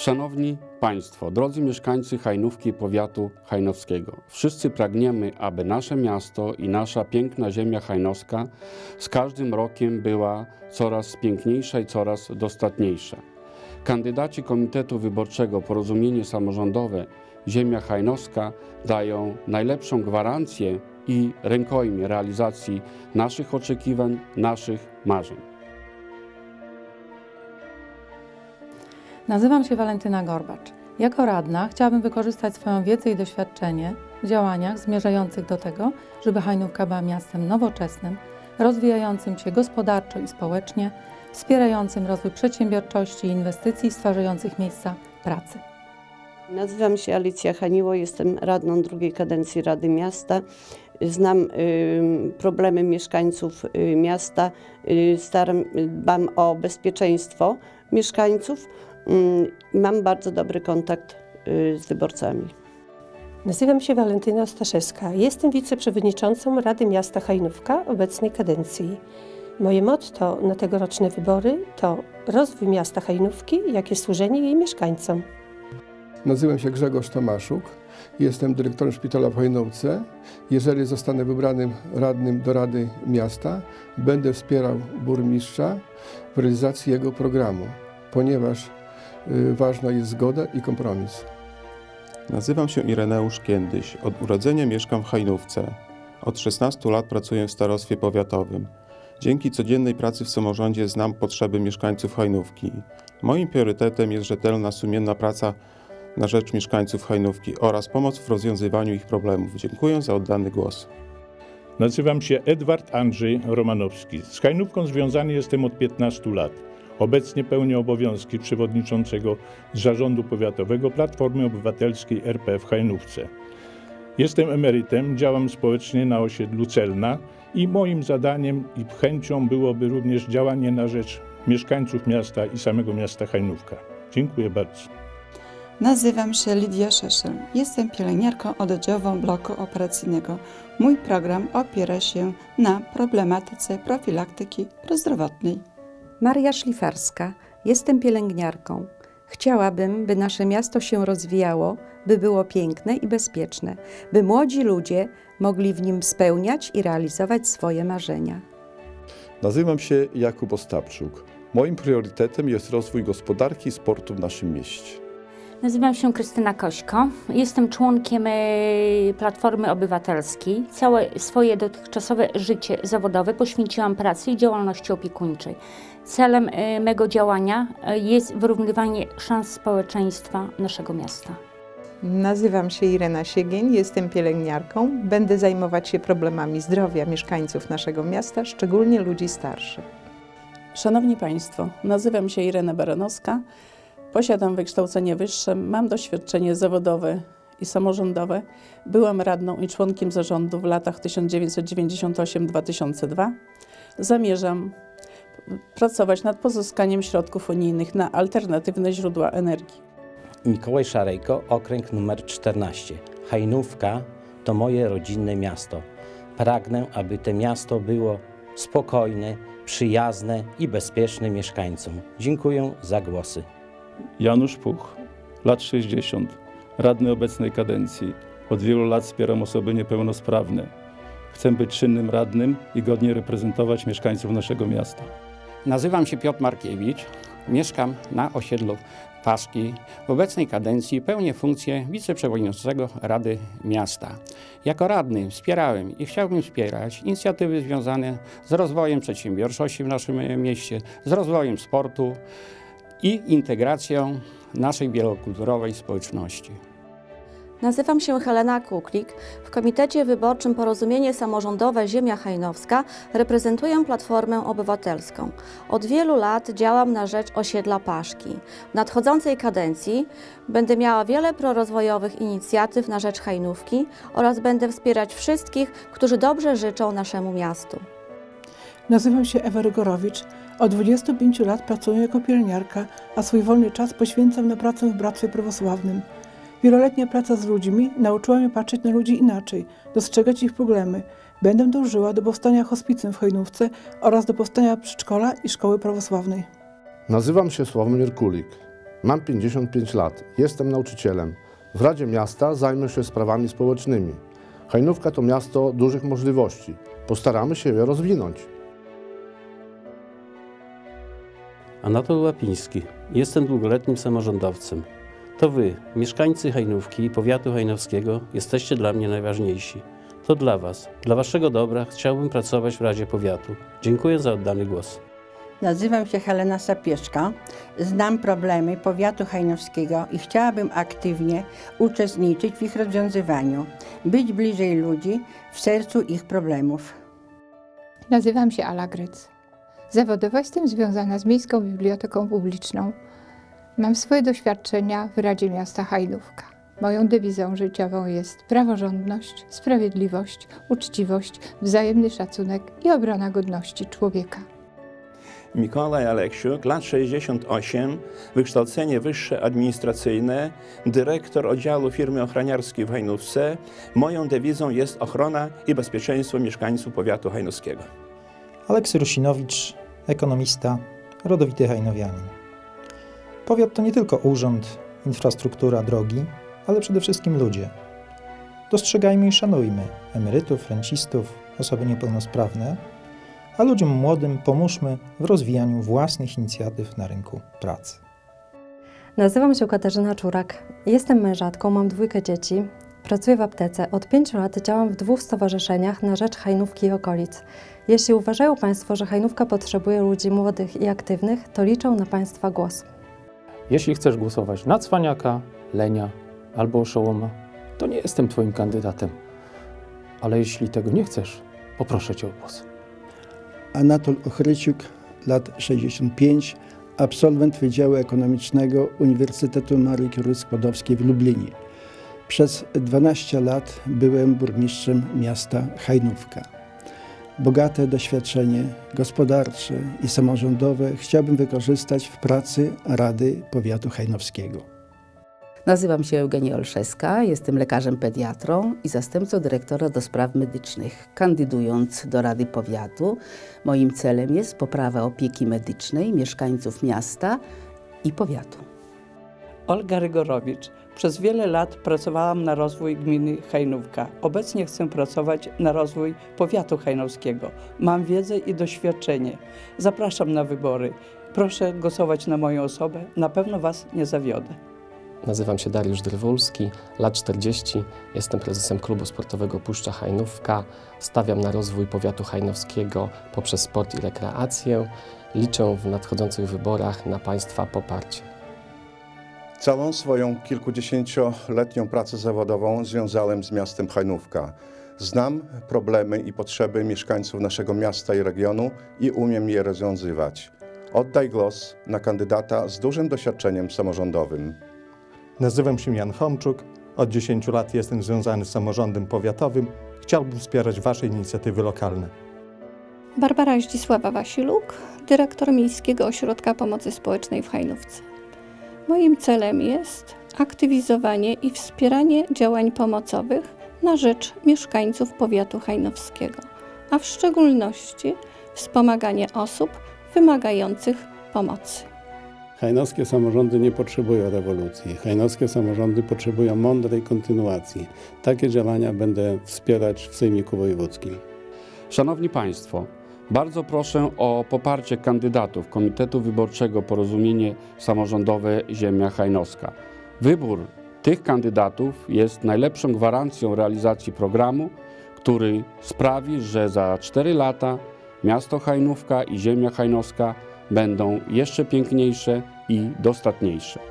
Szanowni Państwo, drodzy mieszkańcy Hajnówki Powiatu Hajnowskiego, wszyscy pragniemy, aby nasze miasto i nasza piękna ziemia hajnowska z każdym rokiem była coraz piękniejsza i coraz dostatniejsza. Kandydaci Komitetu Wyborczego Porozumienie Samorządowe Ziemia Hajnowska dają najlepszą gwarancję i rękojmię realizacji naszych oczekiwań, naszych marzeń. Nazywam się Walentyna Gorbacz. Jako radna chciałabym wykorzystać swoją wiedzę i doświadczenie w działaniach zmierzających do tego, żeby Hajnówka była miastem nowoczesnym, rozwijającym się gospodarczo i społecznie, wspierającym rozwój przedsiębiorczości i inwestycji stwarzających miejsca pracy. Nazywam się Alicja Haniło, jestem radną drugiej kadencji Rady Miasta. Znam y, problemy mieszkańców y, miasta, y, staram, dbam o bezpieczeństwo mieszkańców. Y, mam bardzo dobry kontakt y, z wyborcami. Nazywam się Walentyna Staszewska. Jestem wiceprzewodniczącą Rady Miasta Hajnówka obecnej kadencji. Moje motto na tegoroczne wybory to rozwój miasta Hajnówki, jak i służenie jej mieszkańcom. Nazywam się Grzegorz Tomaszuk. Jestem dyrektorem szpitala w Hojnówce. Jeżeli zostanę wybranym radnym do Rady Miasta, będę wspierał burmistrza w realizacji jego programu, ponieważ ważna jest zgoda i kompromis. Nazywam się Ireneusz Kiędyś. Od urodzenia mieszkam w Hajnówce. Od 16 lat pracuję w starostwie powiatowym. Dzięki codziennej pracy w samorządzie znam potrzeby mieszkańców Hajnówki. Moim priorytetem jest rzetelna, sumienna praca na rzecz mieszkańców Hajnówki oraz pomoc w rozwiązywaniu ich problemów. Dziękuję za oddany głos. Nazywam się Edward Andrzej Romanowski. Z Hajnówką związany jestem od 15 lat. Obecnie pełnię obowiązki przewodniczącego Zarządu Powiatowego Platformy Obywatelskiej RP w Hajnówce. Jestem emerytem, działam społecznie na osiedlu Celna i moim zadaniem i chęcią byłoby również działanie na rzecz mieszkańców miasta i samego miasta Hajnówka. Dziękuję bardzo. Nazywam się Lidia Szeszel. Jestem pielęgniarką oddziałową bloku operacyjnego. Mój program opiera się na problematyce profilaktyki prozdrowotnej. Maria Szlifarska. Jestem pielęgniarką. Chciałabym, by nasze miasto się rozwijało, by było piękne i bezpieczne, by młodzi ludzie mogli w nim spełniać i realizować swoje marzenia. Nazywam się Jakub Ostapczuk. Moim priorytetem jest rozwój gospodarki i sportu w naszym mieście. Nazywam się Krystyna Kośko. Jestem członkiem e, Platformy Obywatelskiej. Całe swoje dotychczasowe życie zawodowe poświęciłam pracy i działalności opiekuńczej. Celem e, mego działania e, jest wyrównywanie szans społeczeństwa naszego miasta. Nazywam się Irena Siegień, jestem pielęgniarką. Będę zajmować się problemami zdrowia mieszkańców naszego miasta, szczególnie ludzi starszych. Szanowni Państwo, nazywam się Irena Baranowska. Posiadam wykształcenie wyższe, mam doświadczenie zawodowe i samorządowe. Byłam radną i członkiem zarządu w latach 1998-2002. Zamierzam pracować nad pozyskaniem środków unijnych na alternatywne źródła energii. Mikołaj Szarejko, okręg numer 14. Hajnówka to moje rodzinne miasto. Pragnę, aby to miasto było spokojne, przyjazne i bezpieczne mieszkańcom. Dziękuję za głosy. Janusz Puch, lat 60, radny obecnej kadencji. Od wielu lat wspieram osoby niepełnosprawne. Chcę być czynnym radnym i godnie reprezentować mieszkańców naszego miasta. Nazywam się Piotr Markiewicz, mieszkam na osiedlu Paszki. W obecnej kadencji pełnię funkcję wiceprzewodniczącego Rady Miasta. Jako radny wspierałem i chciałbym wspierać inicjatywy związane z rozwojem przedsiębiorczości w naszym mieście, z rozwojem sportu i integracją naszej wielokulturowej społeczności. Nazywam się Helena Kuklik. W Komitecie Wyborczym Porozumienie Samorządowe Ziemia Hajnowska reprezentuję Platformę Obywatelską. Od wielu lat działam na rzecz osiedla Paszki. W nadchodzącej kadencji będę miała wiele prorozwojowych inicjatyw na rzecz Hajnówki oraz będę wspierać wszystkich, którzy dobrze życzą naszemu miastu. Nazywam się Ewa Rygorowicz. Od 25 lat pracuję jako pielęgniarka, a swój wolny czas poświęcam na pracę w Bractwie Prawosławnym. Wieloletnia praca z ludźmi nauczyła mnie patrzeć na ludzi inaczej, dostrzegać ich problemy. Będę dążyła do powstania hospicjum w Hojnówce oraz do powstania przedszkola i szkoły prawosławnej. Nazywam się Sławomir Kulik. Mam 55 lat, jestem nauczycielem. W Radzie Miasta zajmę się sprawami społecznymi. Hajnówka to miasto dużych możliwości. Postaramy się je rozwinąć. Anatol Łapiński. Jestem długoletnim samorządowcem. To wy, mieszkańcy Hajnówki i powiatu hajnowskiego, jesteście dla mnie najważniejsi. To dla was, dla waszego dobra chciałbym pracować w Radzie Powiatu. Dziękuję za oddany głos. Nazywam się Helena Sapieszka. Znam problemy powiatu hajnowskiego i chciałabym aktywnie uczestniczyć w ich rozwiązywaniu, być bliżej ludzi, w sercu ich problemów. Nazywam się Ala Gryc. Zawodowo jestem związana z Miejską Biblioteką Publiczną. Mam swoje doświadczenia w Radzie Miasta Hajnówka. Moją dewizą życiową jest praworządność, sprawiedliwość, uczciwość, wzajemny szacunek i obrona godności człowieka. Mikołaj Aleksiuk, lat 68, wykształcenie wyższe administracyjne, dyrektor oddziału firmy ochroniarskiej w Hajnówce. Moją dewizą jest ochrona i bezpieczeństwo mieszkańców powiatu hajnowskiego. Aleksy Rusinowicz, ekonomista, rodowity hajnowianin. Powiat to nie tylko urząd, infrastruktura, drogi, ale przede wszystkim ludzie. Dostrzegajmy i szanujmy emerytów, rencistów, osoby niepełnosprawne, a ludziom młodym pomóżmy w rozwijaniu własnych inicjatyw na rynku pracy. Nazywam się Katarzyna Czurak. Jestem mężatką, mam dwójkę dzieci. Pracuję w aptece. Od pięciu lat działam w dwóch stowarzyszeniach na rzecz Hajnówki i okolic. Jeśli uważają Państwo, że Hajnówka potrzebuje ludzi młodych i aktywnych, to liczą na Państwa głos. Jeśli chcesz głosować na cwaniaka, lenia albo oszołoma, to nie jestem Twoim kandydatem. Ale jeśli tego nie chcesz, poproszę Cię o głos. Anatol Ochryciuk, lat 65, absolwent Wydziału Ekonomicznego Uniwersytetu Marii Curie Skłodowskiej w Lublinie. Przez 12 lat byłem burmistrzem miasta Hajnówka. Bogate doświadczenie gospodarcze i samorządowe chciałbym wykorzystać w pracy Rady Powiatu Hajnowskiego. Nazywam się Eugenia Olszewska, jestem lekarzem pediatrą i zastępcą dyrektora do spraw medycznych. Kandydując do Rady Powiatu, moim celem jest poprawa opieki medycznej mieszkańców miasta i powiatu. Olga Rygorowicz. Przez wiele lat pracowałam na rozwój gminy Hajnówka. Obecnie chcę pracować na rozwój powiatu hajnowskiego. Mam wiedzę i doświadczenie. Zapraszam na wybory. Proszę głosować na moją osobę. Na pewno Was nie zawiodę. Nazywam się Dariusz Drwulski, lat 40, jestem prezesem klubu sportowego Puszcza Hajnówka. Stawiam na rozwój powiatu hajnowskiego poprzez sport i rekreację. Liczę w nadchodzących wyborach na Państwa poparcie. Całą swoją kilkudziesięcioletnią pracę zawodową związałem z miastem Hajnówka. Znam problemy i potrzeby mieszkańców naszego miasta i regionu i umiem je rozwiązywać. Oddaj głos na kandydata z dużym doświadczeniem samorządowym. Nazywam się Jan Homczuk. Od 10 lat jestem związany z samorządem powiatowym. Chciałbym wspierać Wasze inicjatywy lokalne. Barbara Zdzisława Wasiluk, dyrektor Miejskiego Ośrodka Pomocy Społecznej w Hajnówce. Moim celem jest aktywizowanie i wspieranie działań pomocowych na rzecz mieszkańców powiatu hajnowskiego, a w szczególności wspomaganie osób wymagających pomocy. Hajnowskie samorządy nie potrzebują rewolucji. Hajnowskie samorządy potrzebują mądrej kontynuacji. Takie działania będę wspierać w Sejmiku Wojewódzkim. Szanowni Państwo, bardzo proszę o poparcie kandydatów Komitetu Wyborczego Porozumienie Samorządowe Ziemia Hajnowska. Wybór tych kandydatów jest najlepszą gwarancją realizacji programu, który sprawi, że za 4 lata miasto Hajnówka i ziemia hajnowska będą jeszcze piękniejsze i dostatniejsze.